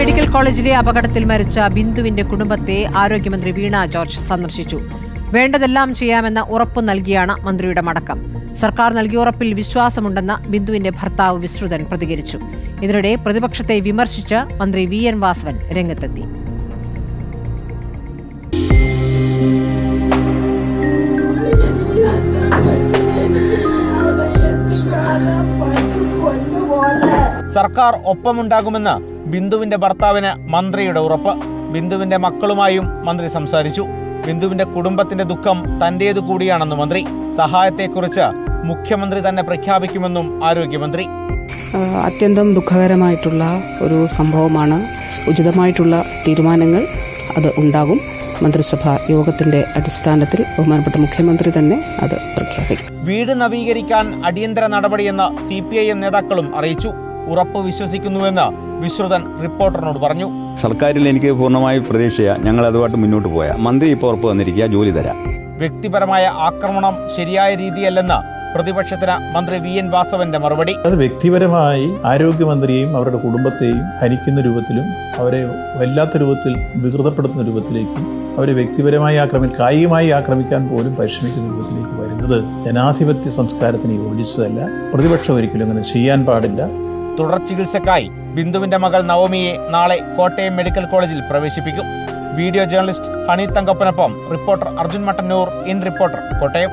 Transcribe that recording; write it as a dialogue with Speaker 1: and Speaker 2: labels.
Speaker 1: Medical കോളേജിലെ അപകടത്തിൽ മരിച്ച ബിന്ദുവിന്റെ കുടുംബത്തെ ആരോഗ്യമന്ത്രി വീണ ജോർജ് സന്ദർശിച്ചു. വേണ്ടതെല്ലാം ചെയ്യാമെന്ന ഉറപ്പ് നൽകിയാണ് മന്ത്രിയുടെ മടക്കം. സർക്കാർ നൽകിയ ഉറപ്പിൽ വിശ്വാസമുണ്ടെന്ന് ബിന്ദുവിന്റെ ഭർത്താവ് വിശ്രുതൻ പ്രതികരിച്ചു. ഇതിനിടെ പ്രതിപക്ഷത്തെ വിമർശിച്ച് മന്ത്രി വി എൻ വാസവൻ രംഗത്തെത്തി.
Speaker 2: സർക്കാർ ഒപ്പമുണ്ടാകുമെന്ന് ബിന്ദുവിന്റെ ഭർത്താവിന് മന്ത്രിയുടെ ഉറപ്പ്. ബിന്ദുവിന്റെ മക്കളുമായും മന്ത്രി സംസാരിച്ചു. ബിന്ദുവിന്റെ കുടുംബത്തിന്റെ ദുഃഖം തന്റേതു കൂടിയാണെന്ന് മന്ത്രി. സഹായത്തെക്കുറിച്ച് മുഖ്യമന്ത്രി തന്നെ പ്രഖ്യാപിക്കുമെന്നും ആരോഗ്യമന്ത്രി.
Speaker 3: അത്യന്തം ദുഃഖകരമായിട്ടുള്ള ഒരു സംഭവമാണ്. ഉചിതമായിട്ടുള്ള തീരുമാനങ്ങൾ അത് ഉണ്ടാകും. മന്ത്രിസഭ യോഗത്തിന്റെ അടിസ്ഥാനത്തിൽ ബഹുമാനപ്പെട്ട മുഖ്യമന്ത്രി തന്നെ അത് പ്രഖ്യാപിക്കും.
Speaker 2: വീട് നവീകരിക്കാൻ അടിയന്തര നടപടിയെന്ന് സി പി ഐ എം നേതാക്കളും അറിയിച്ചു. ഉറപ്പ് വിശ്വസിക്കുന്നുവെന്ന് വിശ്രുതൻ റിപ്പോർട്ടറിനോട് പറഞ്ഞു.
Speaker 4: സർക്കാരിൽ എനിക്ക് പൂർണമായി പ്രതീക്ഷയാണ് ഞങ്ങൾ അതുമായിട്ട് മുന്നോട്ട് പോയാൽ മന്ത്രി ഇപ്പോൾ ഉറപ്പ് വന്നിരിക്കുക ജോലി തരാം.
Speaker 2: വ്യക്തിപരമായ ആക്രമണം ശരിയായ രീതിയല്ലെന്ന് പ്രതിപക്ഷത്തിന് മന്ത്രി വി എൻ വാസവന്റെ മറുപടി.
Speaker 5: അത് വ്യക്തിപരമായി ആരോഗ്യമന്ത്രിയെയും അവരുടെ കുടുംബത്തെയും ഹനിക്കുന്ന രൂപത്തിലും അവരെ വല്ലാത്ത രൂപത്തിൽ വികൃതപ്പെടുത്തുന്ന രൂപത്തിലേക്കും അവരെ വ്യക്തിപരമായി ആക്രമി കായികമായി ആക്രമിക്കാൻ പോലും പരിശ്രമിക്കുന്ന രൂപത്തിലേക്ക് വരുന്നത് ജനാധിപത്യ സംസ്കാരത്തിന് യോജിച്ചതല്ല. പ്രതിപക്ഷം ഒരിക്കലും അങ്ങനെ ചെയ്യാൻ പാടില്ല.
Speaker 2: തുടർ ചികിത്സക്കായി ബിന്ദുവിന്റെ മകൾ നവമിയെ നാളെ കോട്ടയം മെഡിക്കൽ കോളേജിൽ പ്രവേശിപ്പിക്കും. Video journalist honey തങ്കപ്പനൊപ്പം reporter Arjun Mattannur in reporter Kottayam.